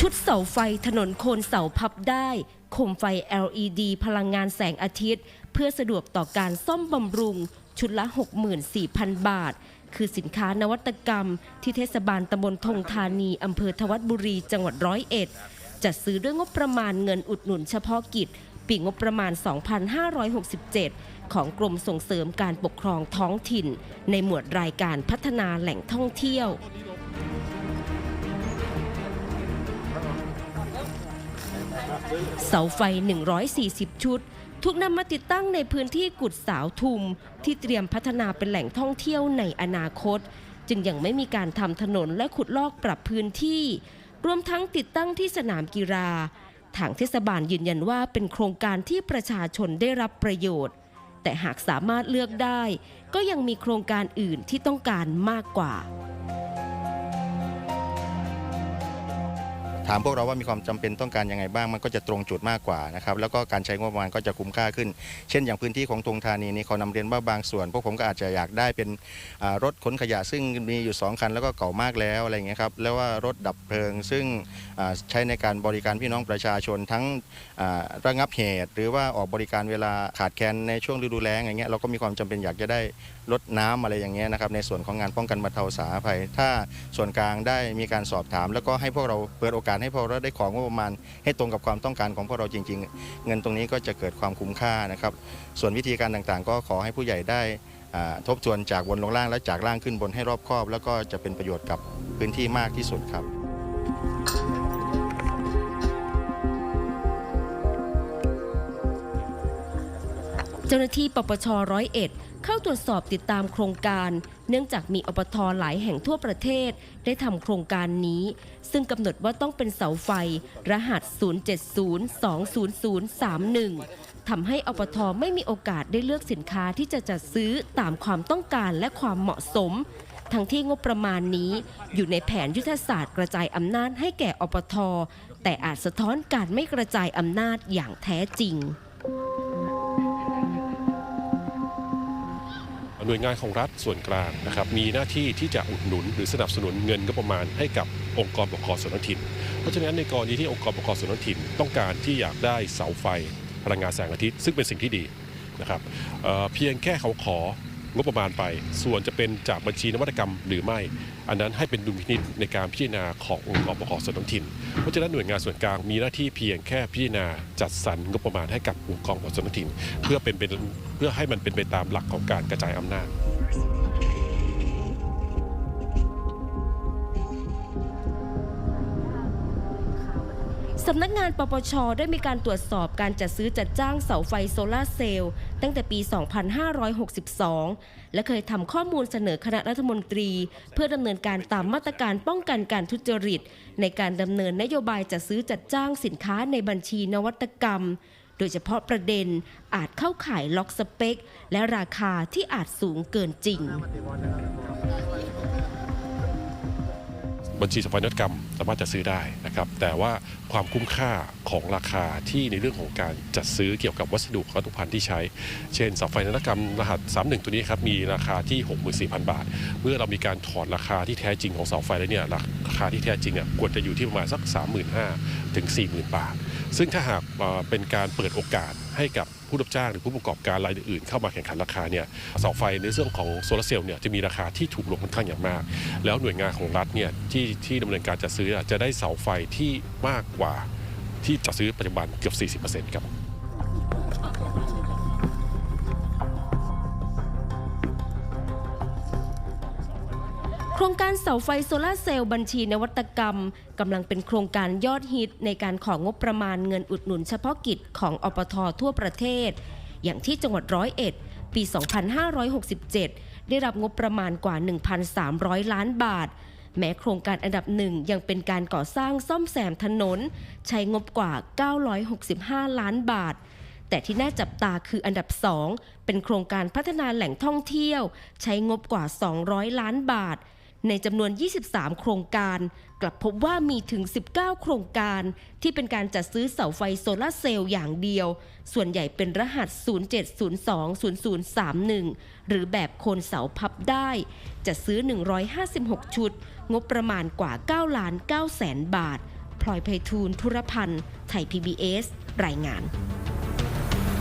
ชุดเสาไฟถนนโคนเสาพับได้โคมไฟ LED พลังงานแสงอาทิตย์ เพื่อสะดวกต่อการซ่อมบำรุง ชุดละ 64,000 บาท คือสินค้านวัตกรรม ที่เทศบาลตำบลธงธานีอำเภอทวัดบุรีจังหวัดร้อยเอ็ดจัดซื้อด้วยงบประมาณเงินอุดหนุนเฉพาะกิจ ปีงบประมาณ 2567 ของกรมส่งเสริมการปกครองท้องถิ่น ในหมวดรายการพัฒนาแหล่งท่องเที่ยว เสาไฟ 140 ชุด ถูกนำมาติดตั้งในพื้นที่กุดสาวทุม ที่เตรียมพัฒนาเป็นแหล่งท่องเที่ยวในอนาคต จึงยังไม่มีการทำถนนและขุดลอกปรับพื้นที่ รวมทั้งติดตั้งที่สนามกีฬา ทางเทศบาลยืนยันว่าเป็นโครงการที่ประชาชนได้รับประโยชน์ แต่หากสามารถเลือกได้ ก็ยังมีโครงการอื่นที่ต้องการมากกว่า ถามพวกเราว่ามีความจำเป็นต้องการยังไงบ้างมันก็จะตรงจุดมากกว่านะครับแล้วก็การใช้งบประมาณก็จะคุ้มค่าขึ้น เช่นอย่างพื้นที่ของทงธานีนี่เขานำเรียนว่าบางส่วน พวกผมก็อาจจะอยากได้เป็นรถขนขยะซึ่งมีอยู่ 2 คันแล้วก็เก่ามากแล้วอะไรอย่างเงี้ยครับแล้วว่ารถดับเพลิงซึ่งใช้ในการบริการพี่น้องประชาชนทั้งระงับเหตุ หรือว่าออกบริการเวลาขาดแคลนในช่วงฤดูแล้งอย่างเงี้ยเราก็มีความจำเป็นอยากจะได้ลดน้ำอะไรอย่างเงี้ยนะครับในส่วนของงานป้องกันบรรเทาสาธารณภัย ถ้าส่วนกลางได้มีการสอบถาม แล้วก็ให้พวกเราเปิดโอกาสให้พวกเราได้ของงบประมาณ ให้ตรงกับความต้องการของพวกเราจริง ๆ เงินตรงนี้ก็จะเกิดความคุ้มค่านะครับ ส่วนวิธีการต่างๆ ก็ขอให้ผู้ใหญ่ได้ทบทวนจากบนลงล่างและจากล่างขึ้นบนให้รอบคอบ แล้วก็จะเป็นประโยชน์กับพื้นที่มากที่สุดครับเจ้าหน้าที่ปปชร้อยเอ็ด เข้าตรวจสอบติดตามโครงการ เนื่องจากมีอปทหลายแห่งทั่วประเทศ ได้ทำโครงการนี้ ซึ่งกำหนดว่าต้องเป็นเสาไฟ รหัส 070-20031ทำให้อปทไม่มีโอกาสได้เลือกสินค้าที่จะจัดซื้อตามความต้องการและความเหมาะสม ทั้งที่งบประมาณนี้อยู่ในแผนยุทธศาสตร์กระจายอำนาจให้แก่อปทแต่อาจสะท้อนการไม่กระจายอำนาจอย่างแท้จริง หน่วยงานของรัฐส่วนกลางนะครับมีหน้าที่ที่จะอุดหนุน หรือสนับสนุนเงินก็ประมาณให้กับองค์กรปกครองส่วนท้องถิ่น เพราะฉะนั้นในกรณีที่องค์กรปกครองส่วนท้องถิ่น ต้องการที่อยากได้เสาไฟพลังงานแสงอาทิตย์ซึ่งเป็นสิ่งที่ดีนะครับเเพียงแค่เขาขอ งบประมาณไป ส่วนจะเป็นจากบัญชีนวัตกรรมหรือไม่ อันนั้นให้เป็นดุลพินิจในการพิจารณาขององค์กรปกครองส่วนท้องถิ่น เพราะฉะนั้นหน่วยงานส่วนกลางมีหน้าที่เพียงแค่พิจารณาจัดสรรงบประมาณให้กับองค์กรปกครองส่วนท้องถิ่น เพื่อเป็นเป็นเพื่อให้มันเป็นไปตามหลักของการกระจายอำนาจ สำนักงานปปชได้มีการตรวจสอบการจัดซื้อจัดจ้างเสาไฟโซลาร์เซลล์ตั้งแต่ปี 2562 และเคยทำข้อมูลเสนอคณะรัฐมนตรี เพื่อดำเนินการตามมาตรการป้องกันการทุจริต ในการดำเนินนโยบายจัดซื้อจัดจ้างสินค้าในบัญชีนวัตกรรม โดยเฉพาะประเด็นอาจเข้าข่ายล็อกสเปค และราคาที่อาจสูงเกินจริง บัญชีสภานวัตกรรมสามารถจะซื้อได้นะครับ แต่ว่าความคุ้มค่าของราคาที่ในเรื่องของการจัดซื้อเกี่ยวกับวัสดุวัตถุภัณฑ์ที่ใช้ เช่นเสาไฟนวัตกรรมรหัส 31 ตัวนี้ครับมีราคาที่ 64,000 บาท เมื่อเรามีการถอดราคาที่แท้จริงของเสาไฟแล้วเนี่ยราคาที่แท้จริงเนี่ยควรจะอยู่ที่ประมาณสัก 35,000ถึง40,000 บาท ซึ่งถ้าหากเป็นการเปิดโอกาสให้กับ ผู้รับจ้างหรือผู้ประกอบการรายอื่นเข้ามาแข่งขันราคาเนี่ยเสาไฟในเรื่องของโซลาร์เซลล์เนี่ยจะมีราคาที่ถูกลงค่อนข้างอย่างมาก แล้วหน่วยงานของรัฐเนี่ยที่ที่ดำเนินการจัดซื้อจะได้เสาไฟที่มากกว่าที่จัดซื้อปัจจุบันเกือบ 40%ครับ รงการเสาไฟโซลาเซลล์บัญชีนวัตกรรมกำลังเป็นโครงการยอดฮิตในการของงบประมาณเงินอุดหนุนเฉพาะกิจของอปททั่วประเทศ อย่างที่จังหวัดร้อยเอ็ด ปี 2567 ได้รับงบประมาณกว่า 1,300 ล้านบาท แม้โครงการอันดับหนึ่งยังเป็นการก่อสร้างซ่อมแซมถนน ใช้งบกว่า 965 ล้านบาทแต่ที่น่าจับตาคืออันดับ 2 เป็นโครงการพัฒนาแหล่งท่องเที่ยว ใช้งบกว่า 200 ล้านบาท ในจำนวน 23 โครงการ กลับพบว่ามีถึง 19 โครงการ ที่เป็นการจัดซื้อเสาไฟโซลาร์เซลล์อย่างเดียว ส่วนใหญ่เป็นรหัส 07020031 หรือแบบโคนเสาพับได้ จัดซื้อ 156 ชุด งบประมาณกว่า 9 ล้าน9แสนบาท พลอยไพฑูรย์ธุรพันธ์ ไทย PBS รายงาน